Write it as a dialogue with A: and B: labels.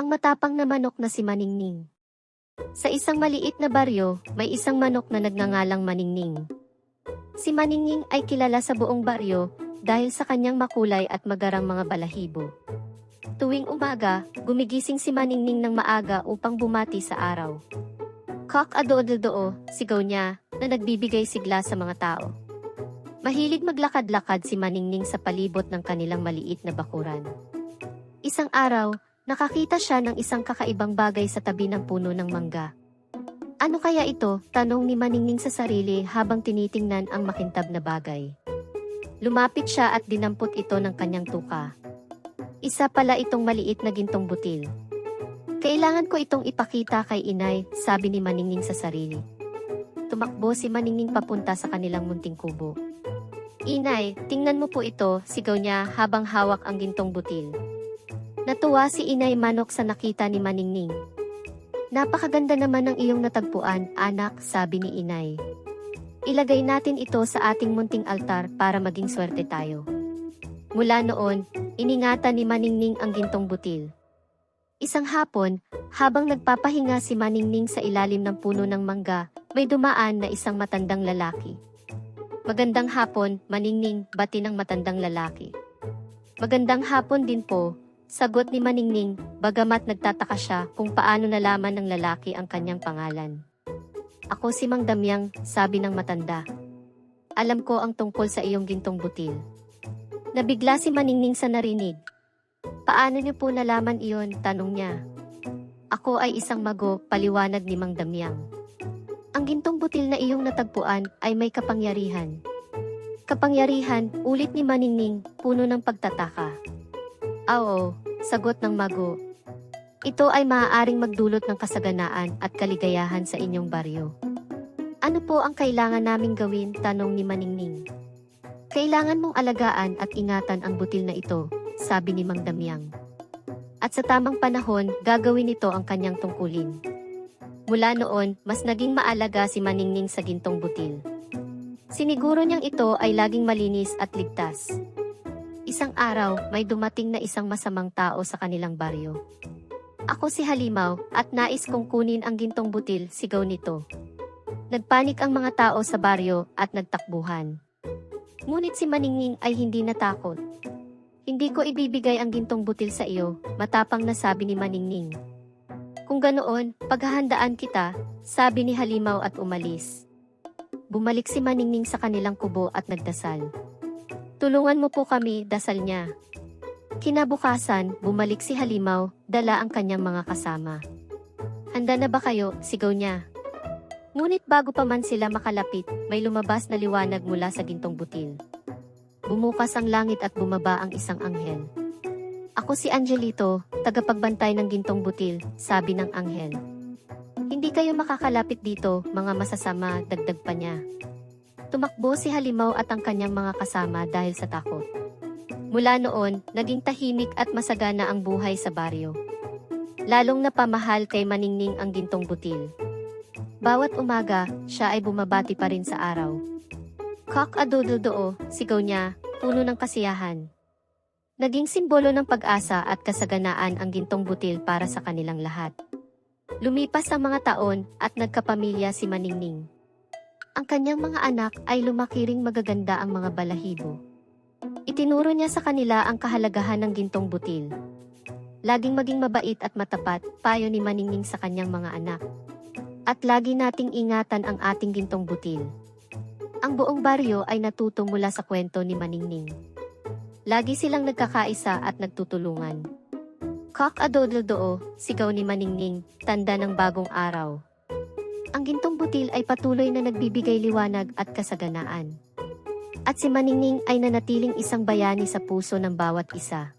A: Ang matapang na manok na si Maningning. Sa isang maliit na baryo, may isang manok na nagngangalang Maningning. Si Maningning ay kilala sa buong baryo dahil sa kanyang makulay at magarang mga balahibo. Tuwing umaga, gumigising si Maningning ng maaga upang bumati sa araw. Kak ado-do sigaw niya na nagbibigay sigla sa mga tao. Mahilig maglakad-lakad si Maningning sa palibot ng kanilang maliit na bakuran. Isang araw, nakakita siya ng isang kakaibang bagay sa tabi ng puno ng mangga. Ano kaya ito? Tanong ni Maningning sa sarili habang tinitingnan ang makintab na bagay. Lumapit siya at dinampot ito ng kanyang tuka. Isa pala itong maliit na gintong butil. Kailangan ko itong ipakita kay inay, sabi ni Maningning sa sarili. Tumakbo si Maningning papunta sa kanilang munting kubo. Inay, tingnan mo po ito, sigaw niya habang hawak ang gintong butil. Natuwa si Inay Manok sa nakita ni Maningning. Napakaganda naman ng iyong natagpuan, anak, sabi ni Inay. Ilagay natin ito sa ating munting altar para maging swerte tayo. Mula noon, iningatan ni Maningning ang gintong butil. Isang hapon, habang nagpapahinga si Maningning sa ilalim ng puno ng mangga, may dumaan na isang matandang lalaki. Magandang hapon, Maningning, bati ng matandang lalaki. Magandang hapon din po, sagot ni Maningning, bagamat nagtataka siya kung paano nalaman ng lalaki ang kanyang pangalan. Ako si Mang Damyang, sabi ng matanda. Alam ko ang tungkol sa iyong gintong butil. Nabigla si Maningning sa narinig. Paano niyo po nalaman iyon? Tanong niya. Ako ay isang mago, paliwanag ni Mang Damyang. Ang gintong butil na iyong natagpuan ay may kapangyarihan. Kapangyarihan, ulit ni Maningning, puno ng pagtataka. Oo, sagot ng mago. Ito ay maaaring magdulot ng kasaganaan at kaligayahan sa inyong baryo. Ano po ang kailangan naming gawin? Tanong ni Maningning. Kailangan mong alagaan at ingatan ang butil na ito, sabi ni Mang Damyang. At sa tamang panahon, gagawin ito ang kanyang tungkulin. Mula noon, mas naging maalaga si Maningning sa gintong butil. Siniguro niyang ito ay laging malinis at ligtas. Isang araw, may dumating na isang masamang tao sa kanilang baryo. Ako si Halimaw at nais kong kunin ang gintong butil, sigaw nito. Nagpanik ang mga tao sa baryo at nagtakbuhan. Ngunit si Maningning ay hindi natakot. Hindi ko ibibigay ang gintong butil sa iyo, matapang na sabi ni Maningning. Kung ganoon, paghahandaan kita, sabi ni Halimaw at umalis. Bumalik si Maningning sa kanilang kubo at nagdasal. Tulungan mo po kami, dasal niya. Kinabukasan, bumalik si Halimaw, dala ang kanyang mga kasama. Handa na ba kayo? Sigaw niya. Ngunit bago pa man sila makalapit, may lumabas na liwanag mula sa gintong butil. Bumukas ang langit at bumaba ang isang anghel. Ako si Angelito, tagapagbantay ng gintong butil, sabi ng anghel. Hindi kayo makakalapit dito, mga masasama, dagdag pa niya. Tumakbo si Halimaw at ang kanyang mga kasama dahil sa takot. Mula noon, naging tahimik at masagana ang buhay sa baryo. Lalong napamahal kay Maningning ang gintong butil. Bawat umaga, siya ay bumabati pa rin sa araw. Kak adododoo, sigaw niya, puno ng kasiyahan. Naging simbolo ng pag-asa at kasaganaan ang gintong butil para sa kanilang lahat. Lumipas ang mga taon at nagkapamilya si Maningning. Ang kanyang mga anak ay lumaki ring magaganda ang mga balahibo. Itinuro niya sa kanila ang kahalagahan ng gintong butil. Laging maging mabait at matapat, payo ni Maningning sa kanyang mga anak. At lagi nating ingatan ang ating gintong butil. Ang buong baryo ay natuto mula sa kwento ni Maningning. Lagi silang nagkakaisa at nagtutulungan. Kak adododoo, sigaw ni Maningning, tanda ng bagong araw. Ang gintong butil ay patuloy na nagbibigay liwanag at kasaganaan. At si Maningning ay nanatiling isang bayani sa puso ng bawat isa.